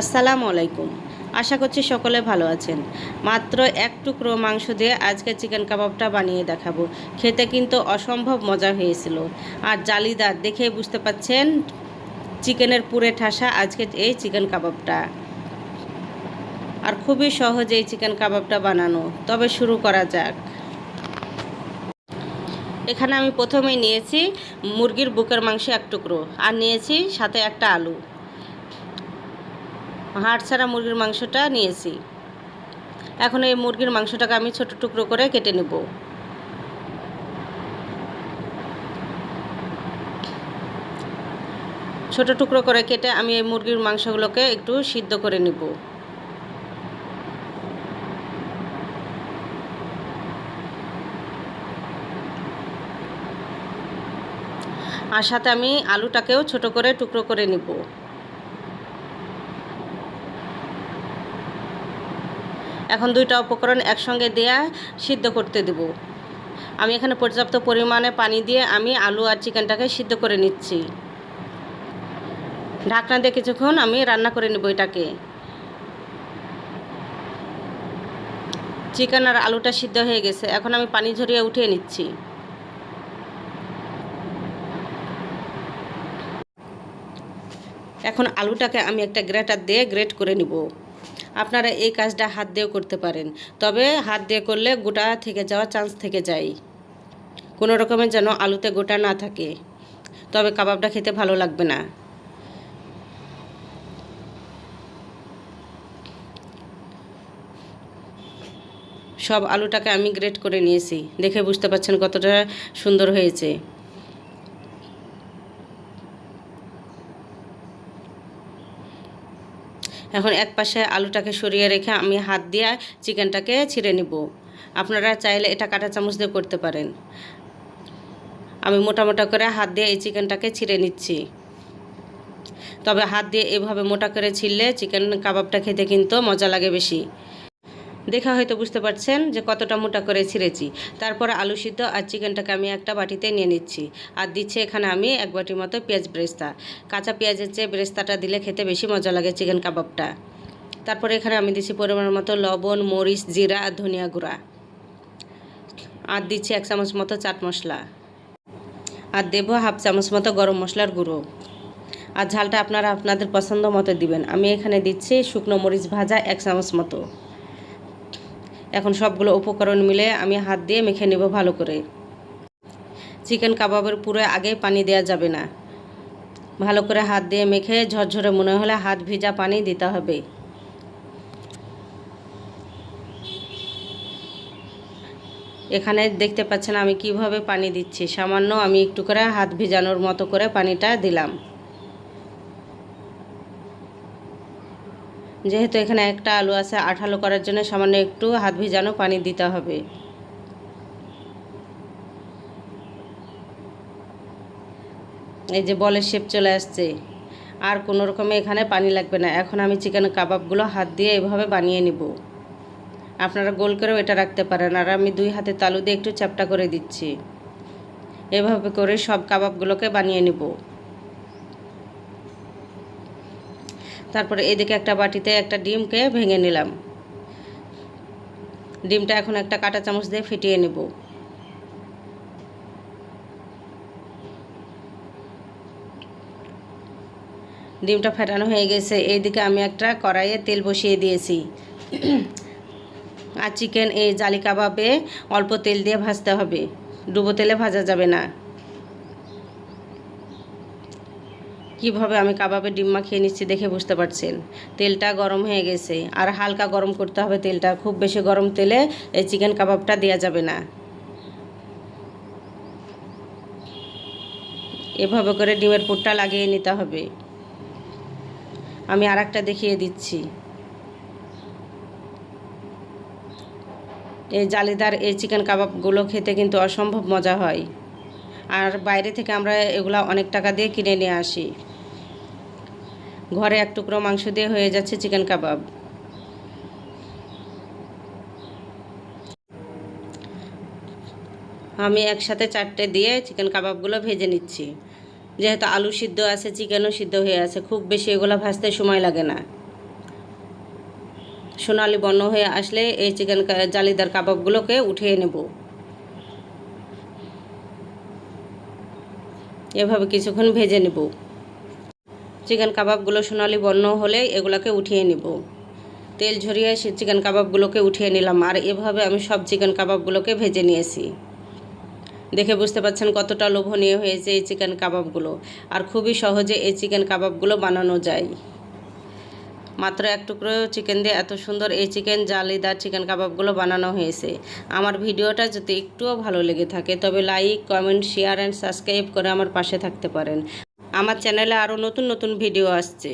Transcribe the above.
আসসালামু আলাইকুম। আশা করছি সকলে ভালো আছেন। মাত্র এক টুকরো মাংস দিয়ে আজকে চিকেন কাবাবটা বানিয়ে দেখাবো। খেতে কিন্তু অসম্ভব মজা হয়েছিল। আর জালিদার দেখে বুঝতে পাচ্ছেন চিকেনের পুরে ঠাসা আজকে এই চিকেন কাবাবটা। আর খুবই সহজ এই চিকেন কাবাবটা বানানো। তবে শুরু করা যাক। এখানে আমি প্রথমেই নিয়েছি মুরগির বুকের মাংস এক টুকরো। আর নিয়েছি সাথে একটা আলু। হাড় ছাড়া মুরগির মাংসটা নিয়েছি। এখন এই মুরগির মাংসটাকে আমি ছোট টুকরো করে কেটে নেব। ছোট টুকরো করে কেটে আমি এই মুরগির মাংসগুলোকে একটু সিদ্ধ করে নেব। আর সাথে আমি আলুটাকেও ছোট করে টুকরো করে নিব। এখন দুইটা উপকরণ একসঙ্গে দেয়া সিদ্ধ করতে দেব। আমি এখানে পর্যাপ্ত পরিমাণে পানি দিয়ে আমি আলু আর চিকেনটাকে সিদ্ধ করে নিচ্ছি। ঢাকনা দিয়ে কিছুক্ষণ আমি রান্না করে নেব এটাকে। চিকেন আর আলুটা সিদ্ধ হয়ে গেছে, এখন আমি পানি ঝরিয়ে উঠিয়ে নিচ্ছি। এখন আলুটাকে আমি একটা গ্রেটার দিয়ে গ্রেট করে নিব। আপনারা এই কাজটা হাত দিয়েও করতে পারেন। তবে হাত দিয়ে করলে গোটা থেকে যাওয়ার চান্স থেকে যায়। কোনো রকমের যেন আলুতে গোটা না থাকে। তবে কাবাবটা খেতে ভালো লাগবে না। সব আলুটাকে আমি গ্রেট করে নিয়েছি। দেখে বুঝতে পারছেন কতটা সুন্দর হয়েছে। এখন এক পাশে আলুটাকে সরিয়ে রেখে আমি হাত দিয়ে চিকেনটাকে ছিঁড়ে নিব। আপনারা চাইলে এটা কাটা চামচ দিয়ে করতে পারেন। আমি মোটা মোটা করে হাত দিয়ে এই চিকেনটাকে ছিঁড়ে নিচ্ছি। তবে হাত দিয়ে এভাবে মোটা করে ছিললে চিকেন কাবাবটা খেতে কিন্তু মজা লাগে বেশি। দেখা হয়তো বুঝতে পারছেন যে কতটা মোটা করে ছিঁড়েছি। তারপর আলু সিদ্ধ আর চিকেনটাকে আমি একটা বাটিতে নিয়ে নিচ্ছি। আর দিচ্ছি এখানে আমি এক বাটির মতো পেঁয়াজ ব্রেস্তা। কাঁচা পেঁয়াজের চেয়ে ব্রেস্তাটা দিলে খেতে বেশি মজা লাগে চিকেন কাবাবটা। তারপরে এখানে আমি দিচ্ছি পরিমাণ মতো লবণ, মরিচ, জিরা আর ধনিয়া গুঁড়া। আর দিচ্ছি এক চামচ মতো চাট মশলা। আর দেবো হাফ চামচ মতো গরম মশলার গুঁড়ো। আর ঝালটা আপনারা আপনাদের পছন্দ মতো দিবেন। আমি এখানে দিচ্ছি শুকনো মরিচ ভাজা এক চামচ মতো। এখন সবগুলো উপকরণ মিলে আমি হাত দিয়ে মেখে নেব ভালো করে। চিকেন কাবাবের পুরো আগে পানি দেওয়া যাবে না। ভালো করে হাত দিয়ে মেখে ঝরঝরে মনে হলে হাত ভিজা পানি দিতে হবে। এখানে দেখতে পাচ্ছেন আমি কীভাবে পানি দিচ্ছি। সামান্য আমি একটু করে হাত ভিজানোর মতো করে পানিটা দিলাম। যেহেতু এখানে একটা আলু আছে আঠালো করার জন্য সামান্য একটু হাত ভিজানো পানি দিতে হবে। এই যে বলের শেপ চলে আসছে। আর কোনো রকমে এখানে পানি লাগবে না। এখন আমি চিকেন কাবাবগুলো হাত দিয়ে এভাবে বানিয়ে নিব। আপনারা গোল করেও এটা রাখতে পারেন। আর আমি দুই হাতে তালু দিয়ে একটু চ্যাপটা করে দিচ্ছি। এভাবে করে সব কাবাবগুলোকে বানিয়ে নিব। তারপরে এদিকে একটা বাটিতে একটা ডিমকে ভেঙে নিলাম। ডিমটা এখন একটা কাঁটা চামচ দিয়ে ফিটিয়ে নেব। ডিমটা ফেটানো হয়ে গেছে। এইদিকে আমি একটা কড়াইয়ে তেল বসিয়ে দিয়েছি। আর চিকেন এই জালি কাবাবে অল্প তেল দিয়ে ভাজতে হবে। ডুবো তেলে ভাজা যাবে না। কীভাবে আমি কাবাবে ডিম মাখিয়ে নিচ্ছি দেখে বুঝতে পারছেন। তেলটা গরম হয়ে গেছে। আর হালকা গরম করতে হবে তেলটা। খুব বেশি গরম তেলে এই চিকেন কাবাবটা দেওয়া যাবে না। এভাবে করে ডিমের পুরটা লাগিয়ে নিতে হবে। আমি আর দেখিয়ে দিচ্ছি। এই জালিদার এই চিকেন কাবাবগুলো খেতে কিন্তু অসম্ভব মজা হয়। আর বাইরে থেকে আমরা এগুলা অনেক টাকা দিয়ে কিনে নিয়ে আসি। ঘরে এক টুকরো মাংস দিয়ে হয়ে যাচ্ছে চিকেন কাবাব। আমি একসাথে চারটে দিয়ে চিকেন কাবাবগুলো ভেজে নিচ্ছি। যেহেতু আলু সিদ্ধ আছে, চিকেনও সিদ্ধ হয়ে আছে, খুব বেশি এগুলো ভাজতে সময় লাগে না। সোনালি বর্ণ হয়ে আসলে এই চিকেন জালিদার কাবাবগুলোকে উঠিয়ে নেব। এভাবে কিছুক্ষণ ভেজে নেব। চিকেন কাবাবগুলো সোনালি বর্ণ হলে এগুলোকে উঠিয়ে নেব। তেল ঝরিয়ে সে চিকেন কাবাবগুলোকে উঠিয়ে নিলাম আর এভাবে আমি সব চিকেন কাবাবগুলোকে ভেজে নিয়েছি। দেখে বুঝতে পারছেন কতটা লোভনীয় হয়েছে এই চিকেন কাবাবগুলো। আর খুবই সহজে এই চিকেন কাবাবগুলো বানানো যায়। মাত্র এক টুকরো চিকেন দিয়ে এত সুন্দর এই চিকেন জালিদার চিকেন কাবাবগুলো বানানো হয়েছে। আমার ভিডিওটা যদি একটুও ভালো লেগে থাকে, তবে like comment share and subscribe করে আমার পাশে থাকতে পারেন। আমার চ্যানেলে আরও নতুন নতুন ভিডিও আসছে।